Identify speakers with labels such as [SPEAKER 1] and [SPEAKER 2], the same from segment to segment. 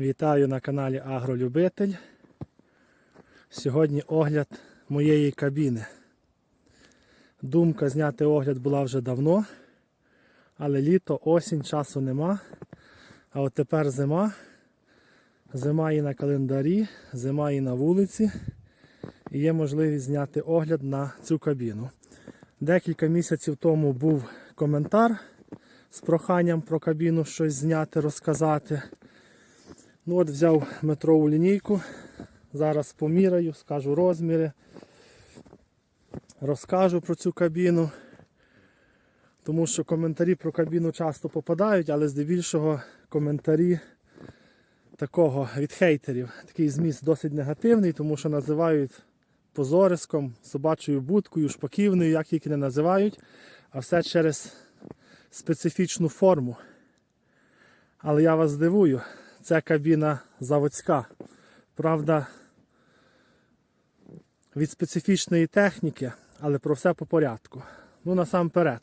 [SPEAKER 1] Вітаю на каналі Агролюбитель. Сьогодні огляд моєї кабіни. Думка зняти огляд була вже давно, але літо, осінь, часу нема. А от тепер зима. Зима і на календарі, зима і на вулиці. І є можливість зняти огляд на цю кабіну. Декілька місяців тому був коментар з проханням про кабіну щось зняти, розказати. Ну от взяв метрову лінійку. Зараз поміряю, скажу розміри. Розкажу про цю кабіну. Тому що коментарі про кабіну часто попадають, але здебільшого коментарі такого від хейтерів. Такий зміст досить негативний, тому що називають позориском, собачою будкою, шпаківною, як тільки не називають, а все через специфічну форму. Але я вас здивую, це кабіна заводська. Правда, від специфічної техніки, але про все по порядку. Ну, насамперед,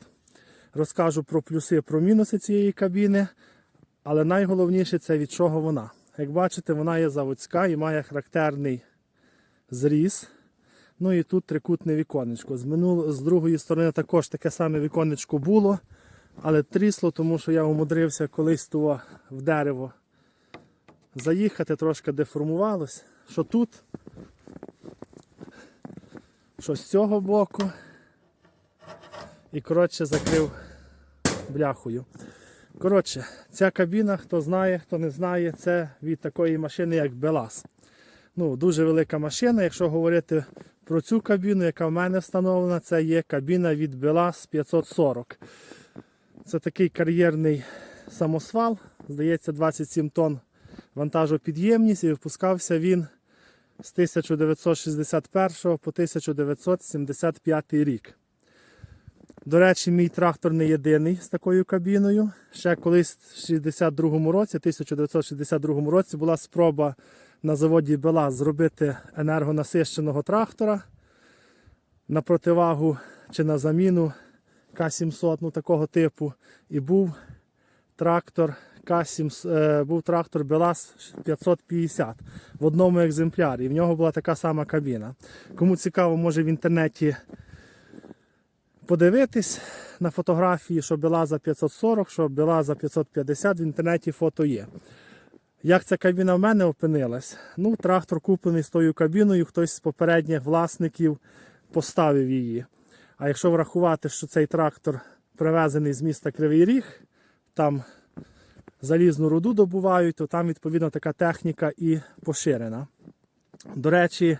[SPEAKER 1] розкажу про плюси, про мінуси цієї кабіни, але найголовніше це від чого вона. Як бачите, вона є заводська і має характерний зріз. Ну і тут трикутне віконечко. З, минул... з другої сторони також таке саме віконечко було, але трісло, тому що я умудрився колись того в дерево заїхати, трошки деформувалось. Що тут, що з цього боку. І коротше закрив бляхою. Коротше, ця кабіна, хто знає, хто не знає, це від такої машини, як Белас. Ну, Дуже велика машина. Якщо говорити про цю кабіну, яка в мене встановлена, це є кабіна від Белас 540. Це такий кар'єрний самосвал, здається, 27 тонн вантажопідємність і випускався він з 1961 по 1975 рік. До речі, мій трактор не єдиний з такою кабіною. Ще колись в 62-му році, 1962 році була спроба на заводі Белаз зробити енергонасищеного трактора на противагу чи на заміну К-700 ну, такого типу. І був трактор К7, е, був трактор Белаз 550 в одному екземплярі. І в нього була така сама кабіна. Кому цікаво, може в інтернеті подивитись на фотографії, що Белаза 540, що Белаза 550, в інтернеті фото є. Як ця кабіна в мене опинилась? Ну, трактор куплений з тою кабіною, хтось з попередніх власників поставив її. А якщо врахувати, що цей трактор привезений з міста Кривий Ріг, там залізну руду добувають, то там відповідно така техніка і поширена. До речі,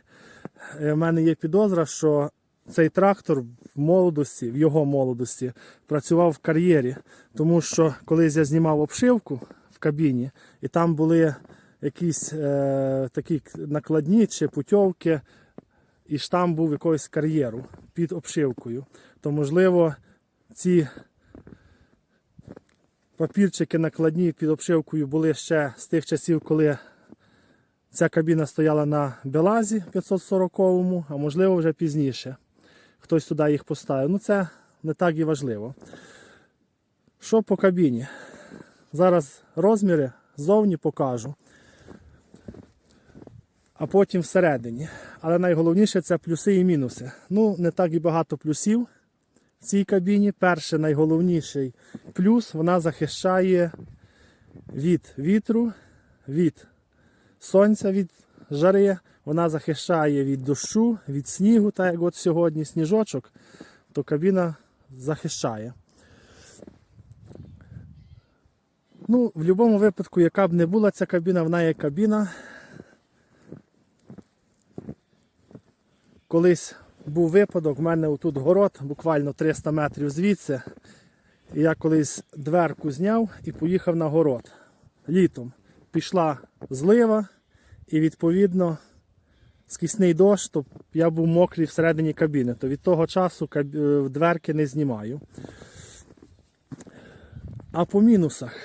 [SPEAKER 1] е, в мене є підозра, що цей трактор в молодості, в його молодості, працював в кар'єрі, тому що колись я знімав обшивку в кабіні, і там були якісь е, такі накладні чи путьовки, і штамп був якогось кар'єру під обшивкою. То, можливо, ці папірчики накладні під обшивкою були ще з тих часів, коли ця кабіна стояла на Белазі 540-му, а можливо вже пізніше. Хтось туди їх поставив. Ну це не так і важливо. Що по кабіні? Зараз розміри ззовні покажу, а потім всередині. Але найголовніше це плюси і мінуси. Ну, не так і багато плюсів в цій кабіні. Перший найголовніший плюс вона захищає від вітру, від сонця, від жари. Вона захищає від дощу, від снігу, так як от сьогодні сніжочок, то кабіна захищає. Ну, в будь-якому випадку, яка б не була ця кабіна, вона є кабіна. Колись був випадок, в мене тут город, буквально 300 метрів звідси. І я колись дверку зняв і поїхав на город. Літом пішла злива і відповідно скисний дощ, то я був мокрий всередині кабіни, то від того часу е, дверки не знімаю. А по мінусах.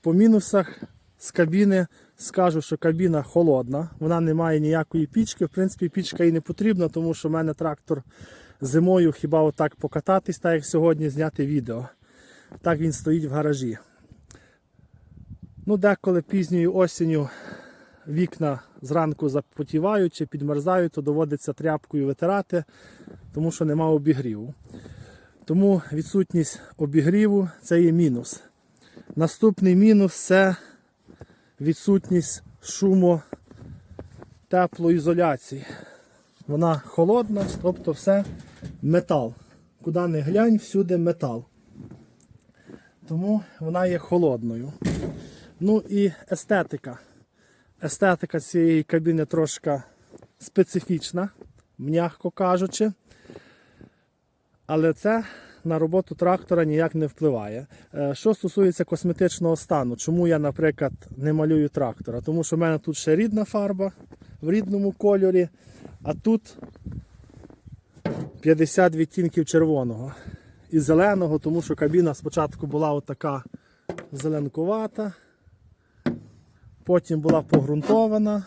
[SPEAKER 1] По мінусах з кабіни скажу, що кабіна холодна, вона не має ніякої пічки. В принципі, пічка і не потрібна, тому що в мене трактор зимою хіба отак покататись, так як сьогодні зняти відео. Так він стоїть в гаражі. Ну, деколи пізньою осінню вікна зранку запотівають чи підмерзають, то доводиться тряпкою витирати, тому що нема обігріву. Тому відсутність обігріву це є мінус. Наступний мінус це відсутність шуму теплоізоляції. Вона холодна, тобто все метал. Куди не глянь, всюди метал. Тому вона є холодною. Ну і естетика. Естетика цієї кабіни трошки специфічна, м'яко кажучи. Але це на роботу трактора ніяк не впливає. Е, Що стосується косметичного стану, чому я, наприклад, не малюю трактора? Тому що в мене тут ще рідна фарба в рідному кольорі, а тут 50 відтінків червоного і зеленого, тому що кабіна спочатку була отака зеленкувата, потім була погрунтована.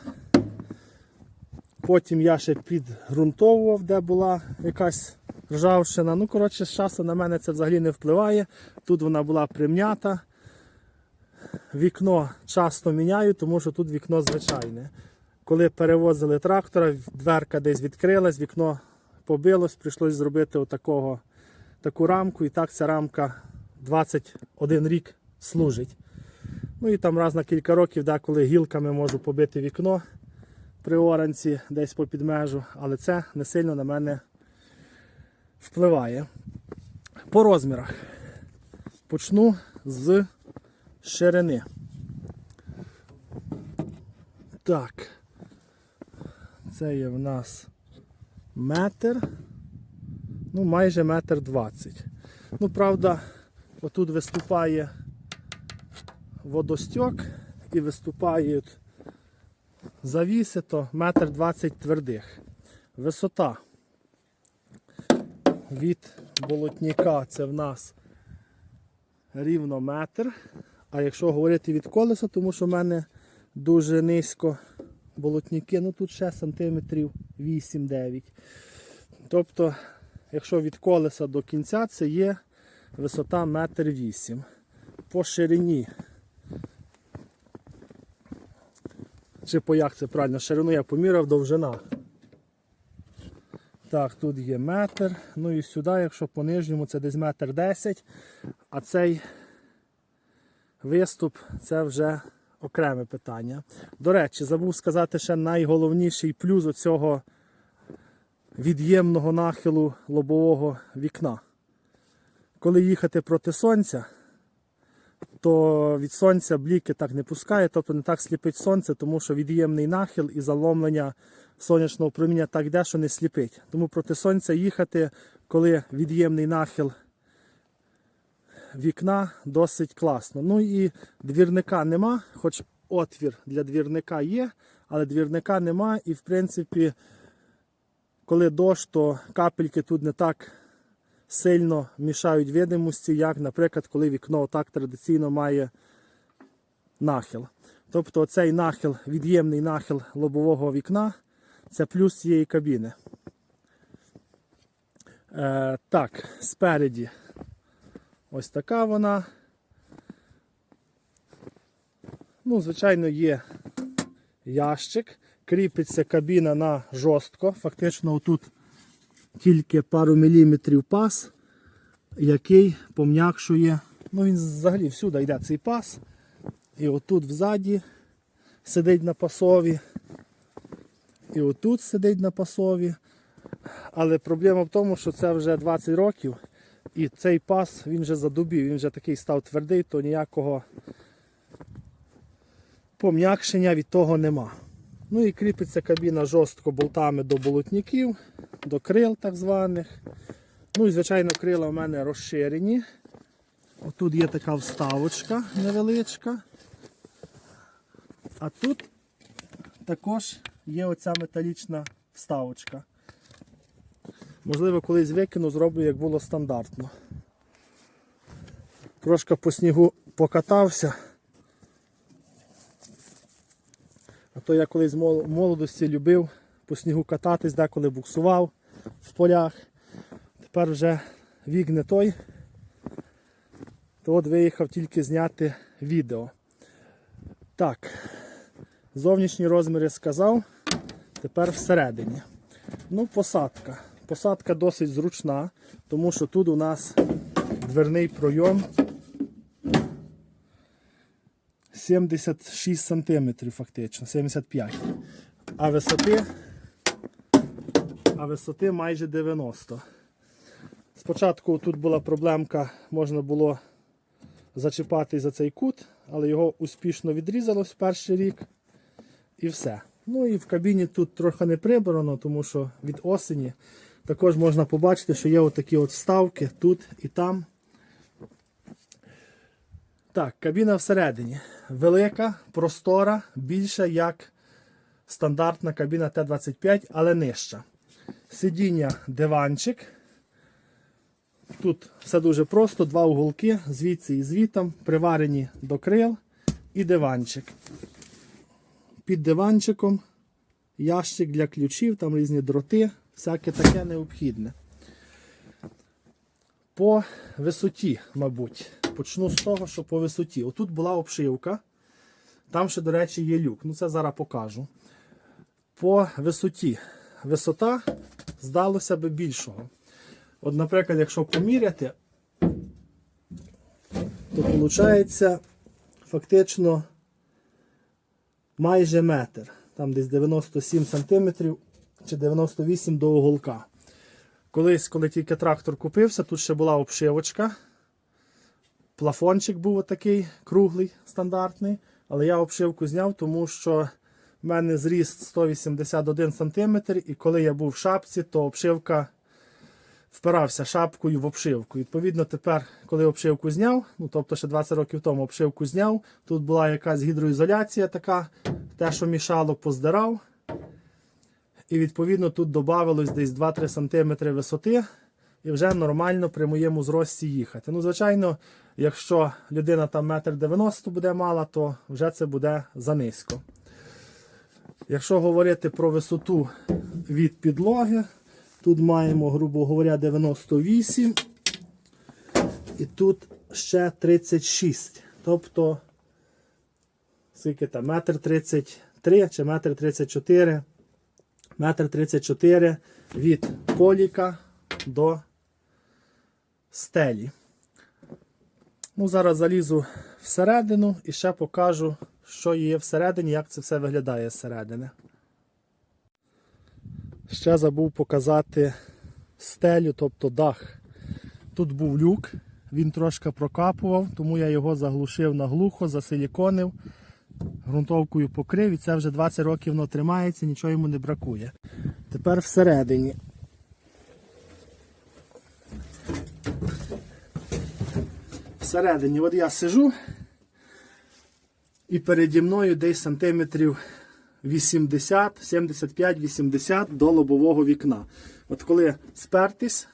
[SPEAKER 1] Потім я ще підґрунтовував, де була якась ржавшина. Ну, коротше, з часу на мене це взагалі не впливає. Тут вона була прим'ята. Вікно часто міняю, тому що тут вікно звичайне. Коли перевозили трактора, дверка десь відкрилась, вікно побилось, прийшлось зробити отакого, таку рамку, і так ця рамка 21 рік служить. Ну і там раз на кілька років, деколи гілками можу побити вікно при оранці десь по підмежу, але це не сильно на мене впливає. По розмірах почну з ширини. Так, це є в нас метр, ну майже метр двадцять. Ну, правда, отут виступає водостьок і виступають завіси, то метр двадцять твердих. Висота від болотніка це в нас рівно метр. А якщо говорити від колеса, тому що в мене дуже низько болотніки, ну тут ще сантиметрів 8-9. Тобто, якщо від колеса до кінця, це є висота метр вісім. По ширині. Чи по як це правильно? Ширину я поміряв, довжина. Так, тут є метр. Ну і сюди, якщо по нижньому, це десь метр десять. А цей виступ це вже окреме питання. До речі, забув сказати ще найголовніший плюс оцього від'ємного нахилу лобового вікна. Коли їхати проти сонця, то від сонця бліки так не пускає, тобто не так сліпить сонце, тому що від'ємний нахил і заломлення сонячного проміння так йде, що не сліпить. Тому проти сонця їхати, коли від'ємний нахил вікна, досить класно. Ну і двірника нема, хоч отвір для двірника є, але двірника нема. І в принципі, коли дощ, то капельки тут не так сильно мішають видимості, як, наприклад, коли вікно так традиційно має нахил. Тобто цей нахил, від'ємний нахил лобового вікна, це плюс цієї кабіни. Е, так, спереді ось така вона. Ну, звичайно, є ящик. Кріпиться кабіна на жорстко. Фактично, отут тільки пару міліметрів пас, який пом'якшує. Ну, він взагалі всюди йде цей пас. І отут взаді сидить на пасові. І отут сидить на пасові. Але проблема в тому, що це вже 20 років. І цей пас він вже задубів, він вже такий став твердий, то ніякого пом'якшення від того нема. Ну і кріпиться кабіна жорстко болтами до болотників, до крил так званих. Ну і звичайно крила в мене розширені. Отут є така вставочка невеличка. А тут також є оця металічна вставочка. Можливо, колись викину, зроблю, як було стандартно. Трошки по снігу покатався. А то я колись в молодості любив по снігу кататись, деколи буксував в полях. Тепер вже вік не той. То от виїхав тільки зняти відео. Так, зовнішні розміри сказав. Тепер всередині. Ну, посадка. Посадка досить зручна, тому що тут у нас дверний пройом 76 сантиметрів фактично, 75. А висоти, а висоти майже 90. Спочатку тут була проблемка, можна було зачіпати за цей кут, але його успішно відрізалось в перший рік. І все. Ну і в кабіні тут трохи не прибрано, тому що від осені також можна побачити, що є отакі от вставки тут і там. Так, кабіна всередині. Велика, простора, більша як стандартна кабіна Т-25, але нижча. Сидіння, диванчик. Тут все дуже просто, два уголки, звідси і звітом, приварені до крил і диванчик. Під диванчиком ящик для ключів, там різні дроти, всяке таке необхідне. По висоті, мабуть, почну з того, що по висоті. Отут була обшивка, там ще, до речі, є люк. Ну, це зараз покажу. По висоті. Висота здалося би більшого. От, наприклад, якщо поміряти, то виходить фактично майже метр. Там десь 97 сантиметрів чи 98 до уголка. Колись, коли тільки трактор купився, тут ще була обшивочка. Плафончик був отакий круглий, стандартний. Але я обшивку зняв, тому що в мене зріст 181 см, і коли я був в шапці, то обшивка впирався шапкою в обшивку. Відповідно, тепер, коли обшивку зняв, ну тобто ще 20 років тому обшивку зняв, тут була якась гідроізоляція така, те, що мішало, поздирав. І відповідно тут додавалось десь 2-3 см висоти, і вже нормально при моєму зрості їхати. Ну, звичайно, якщо людина там 1,90 м буде мала, то вже це буде занизько. Якщо говорити про висоту від підлоги, тут маємо, грубо говоря, 98 і тут ще 36. Тобто, скільки там, метр 33 чи метр 34, метр 34 від поліка до стелі. Ну, Зараз залізу всередину і ще покажу, що є всередині, як це все виглядає зсередини. Ще забув показати стелю, тобто дах. Тут був люк, він трошки прокапував, тому я його заглушив наглухо, засиліконив, ґрунтовкою покрив і це вже 20 років воно тримається, нічого йому не бракує. Тепер всередині. Всередині, от я сижу і переді мною десь сантиметрів 80, 75, 80 до лобового вікна. От коли спертись,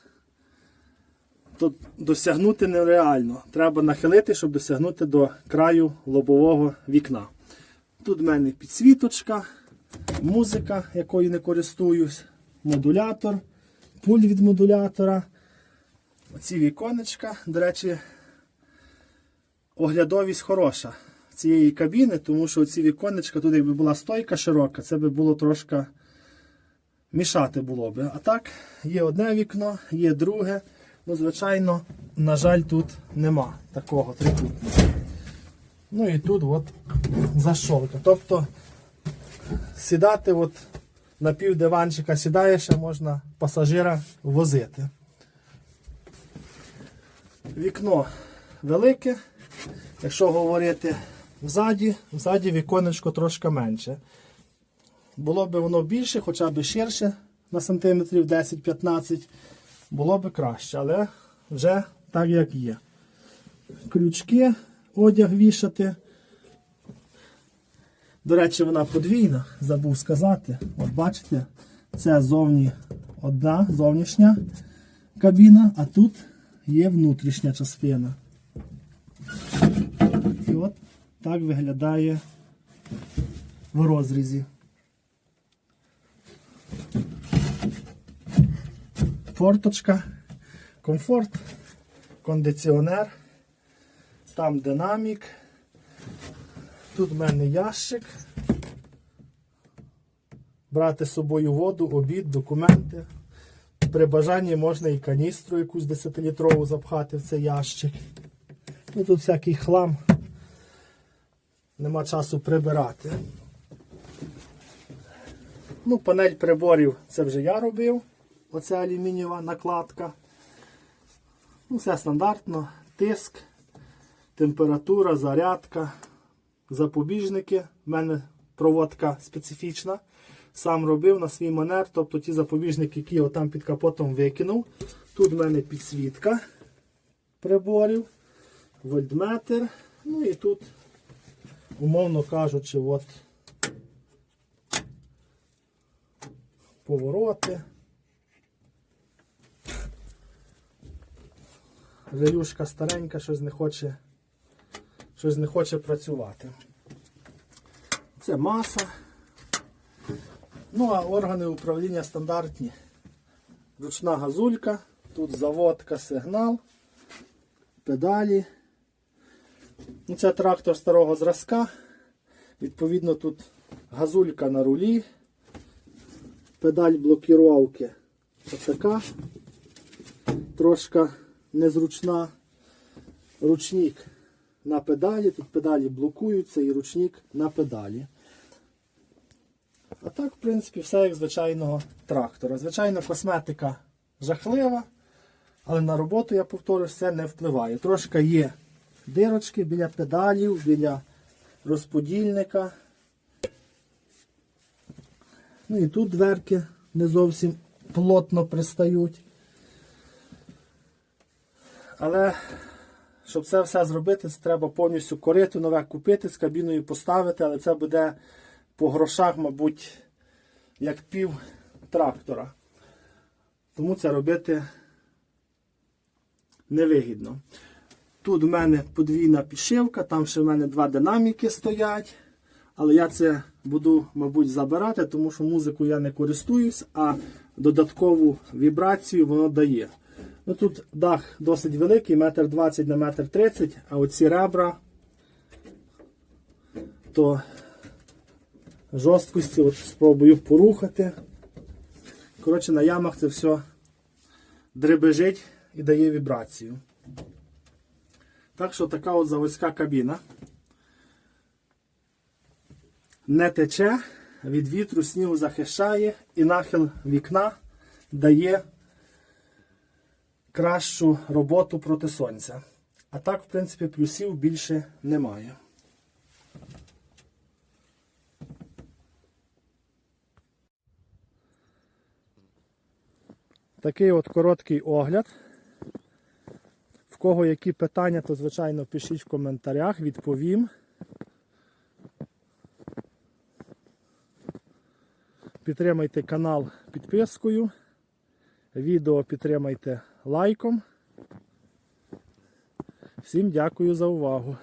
[SPEAKER 1] то досягнути нереально. Треба нахилити, щоб досягнути до краю лобового вікна. Тут в мене підсвіточка, музика, якою не користуюсь, модулятор, пульт від модулятора. Оці віконечка, до речі, оглядовість хороша цієї кабіни, тому що ці віконечка, тут якби була стойка широка, це би було трошки мішати було би. А так, є одне вікно, є друге. Ну, звичайно, на жаль, тут нема такого трикутника. Ну і тут от зашолка. Тобто сідати от на пів диванчика сідає, ще можна пасажира возити. Вікно велике. Якщо говорити Взаді, взаді віконечко трошки менше. Було б воно більше, хоча б ширше на сантиметрів 10-15, було б краще, але вже так як є. Крючки, одяг вішати. До речі, вона подвійна, забув сказати. От бачите, це зовні одна зовнішня кабіна, а тут є внутрішня частина. І от так виглядає в розрізі. Форточка, комфорт, кондиціонер, там динамік. Тут в мене ящик. Брати з собою воду, обід, документи. При бажанні можна і каністру якусь 10-літрову запхати в цей ящик. Ну тут всякий хлам. Нема часу прибирати. Ну, панель приборів це вже я робив. Оце алюмінієва накладка. Ну, все стандартно. Тиск, температура, зарядка, запобіжники. У мене проводка специфічна. Сам робив на свій манер, тобто ті запобіжники, які я там під капотом викинув. Тут в мене підсвітка приборів, вольтметр. Ну і тут, умовно кажучи, от повороти. Релюшка старенька, щось не хоче, щось не хоче працювати. Це маса. Ну, а органи управління стандартні. Ручна газулька, тут заводка, сигнал, педалі. Ну, Це трактор старого зразка. Відповідно, тут газулька на рулі, педаль блокіровки отака, трошка незручна. Ручник на педалі, тут педалі блокуються і ручник на педалі. А так, в принципі, все як звичайного трактора. Звичайно, косметика жахлива, але на роботу, я повторюсь, це не впливає. Трошки є дирочки біля педалів, біля розподільника. Ну і тут дверки не зовсім плотно пристають. Але щоб це все зробити, це треба повністю корито нове купити, з кабіною поставити, але це буде по грошах, мабуть, як пів трактора. Тому це робити невигідно. Тут у мене подвійна підшивка, там ще в мене два динаміки стоять. Але я це буду, мабуть, забирати, тому що музику я не користуюсь, а додаткову вібрацію воно дає. Ну, Тут дах досить великий, метр 20 на метр 30, а оці ребра, то жорсткості от спробую порухати. Коротше, на ямах це все дребежить і дає вібрацію. Так що така от заводська кабіна. Не тече, від вітру снігу захищає і нахил вікна дає кращу роботу проти сонця. А так, в принципі, плюсів більше немає. Такий от короткий огляд. В кого які питання, то звичайно пишіть в коментарях, відповім. Підтримайте канал підпискою. Відео підтримайте лайком. Всім дякую за увагу.